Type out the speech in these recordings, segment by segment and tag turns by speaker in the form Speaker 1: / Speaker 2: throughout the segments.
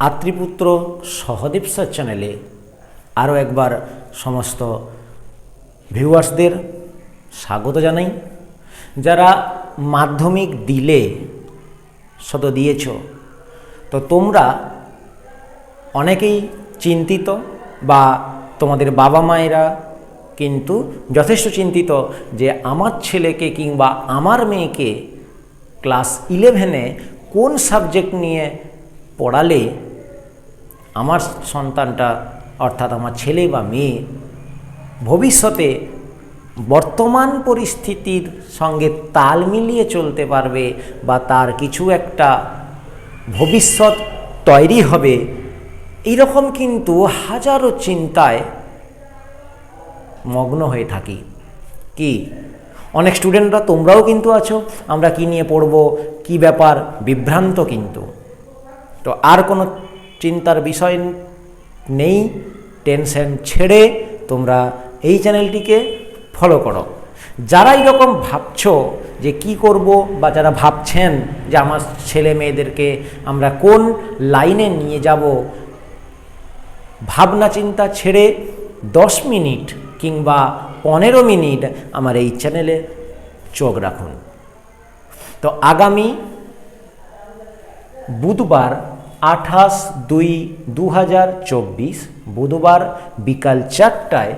Speaker 1: আত্রিপুত্র Sahadev sir চ্যানেলে আরও একবার সমস্ত ভিউয়ার্সদের স্বাগত জানাই। যারা মাধ্যমিক দিলে শত দিয়েছ, তো তোমরা অনেকেই চিন্তিত বা তোমাদের বাবা মায়েরা কিন্তু যথেষ্ট চিন্তিত যে আমার ছেলেকে কিংবা আমার মেয়েকে ক্লাস ইলেভেনে কোন সাবজেক্ট নিয়ে পড়ালে আমার সন্তানটা অর্থাৎ আমার ছেলে বা মেয়ে ভবিষ্যতে বর্তমান পরিস্থিতির সঙ্গে তাল মিলিয়ে চলতে পারবে বা তার কিছু একটা ভবিষ্যৎ তৈরি হবে, এইরকম কিন্তু হাজারো চিন্তায় মগ্ন হয়ে থাকি। কি? অনেক স্টুডেন্টরা, তোমরাও কিন্তু আছো, আমরা কি নিয়ে পড়ব, কি ব্যাপার, বিভ্রান্ত কিন্তু। তো আর কোনো চিন্তার বিষয় নেই, টেনশন ছেড়ে তোমরা এই চ্যানেলটিকে ফলো করো। যারা এরকম ভাবছ যে কি করব বা যারা ভাবছেন যে আমার ছেলে মেয়েদেরকে আমরা কোন লাইনে নিয়ে যাব, ভাবনা চিন্তা ছেড়ে দশ মিনিট কিংবা পনেরো মিনিট আমার এই চ্যানেলে চোখ রাখুন। তো আগামী বুধবার আঠাশ দুই দু বুধবার বিকাল চারটায়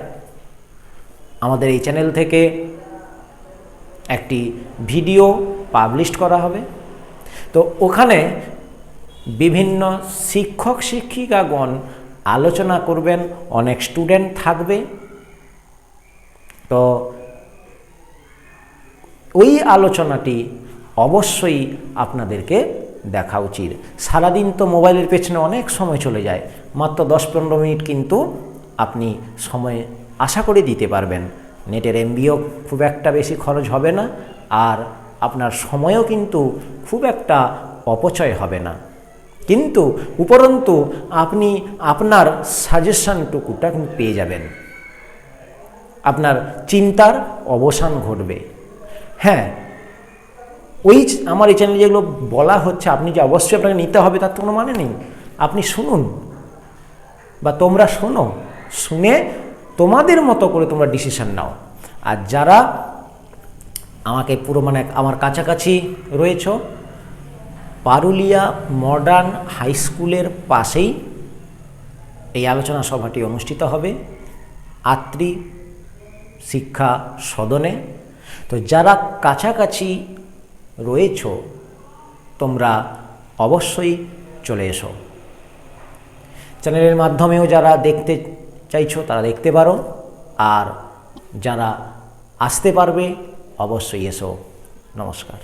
Speaker 1: আমাদের এই চ্যানেল থেকে একটি ভিডিও পাবলিশ করা হবে। তো ওখানে বিভিন্ন শিক্ষক, শিক্ষিকাগণ আলোচনা করবেন, অনেক স্টুডেন্ট থাকবে। তো ওই আলোচনাটি অবশ্যই আপনাদেরকে দেখা উচিত। সারাদিন তো মোবাইলের পেছনে অনেক সময় চলে যায়। মাত্র দশ পনেরো মিনিট কিন্তু আপনি সময় আশা করে দিতে পারবেন। নেটের এমবিও খুব একটা বেশি খরচ হবে না আর আপনার সময়ও কিন্তু খুব একটা অপচয় হবে না। কিন্তু উপরন্তু আপনি আপনার সাজেশনটুকুটা কিন্তু পেয়ে যাবেন। আপনার চিন্তার অবসান ঘটবে। হ্যাঁ ওই আমার এই চ্যানেলে যেগুলো বলা হচ্ছে, আপনি যে অবশ্যই আপনাকে নিতে হবে, তার তো কোনো মানে নেই। আপনি শুনুন বা তোমরা শোনো, শুনে তোমাদের মতো করে তোমরা ডিসিশন নাও। আর যারা আমাকে পুরো মানে আমার কাছাকাছি রয়েছ, পারুলিয়া মডার্ন হাই স্কুলের পাশেই এই আলোচনা সভাটি অনুষ্ঠিত হবে, আত্রি শিক্ষা সদনে। তো যারা কাছাকাছি রয়েছ, তোমরা অবশ্যই চলে এসো। চ্যানেলের মাধ্যমেও যারা দেখতে চাইছো তারা দেখতে পারো, আর যারা আসতে পারবে, অবশ্যই এসো। নমস্কার।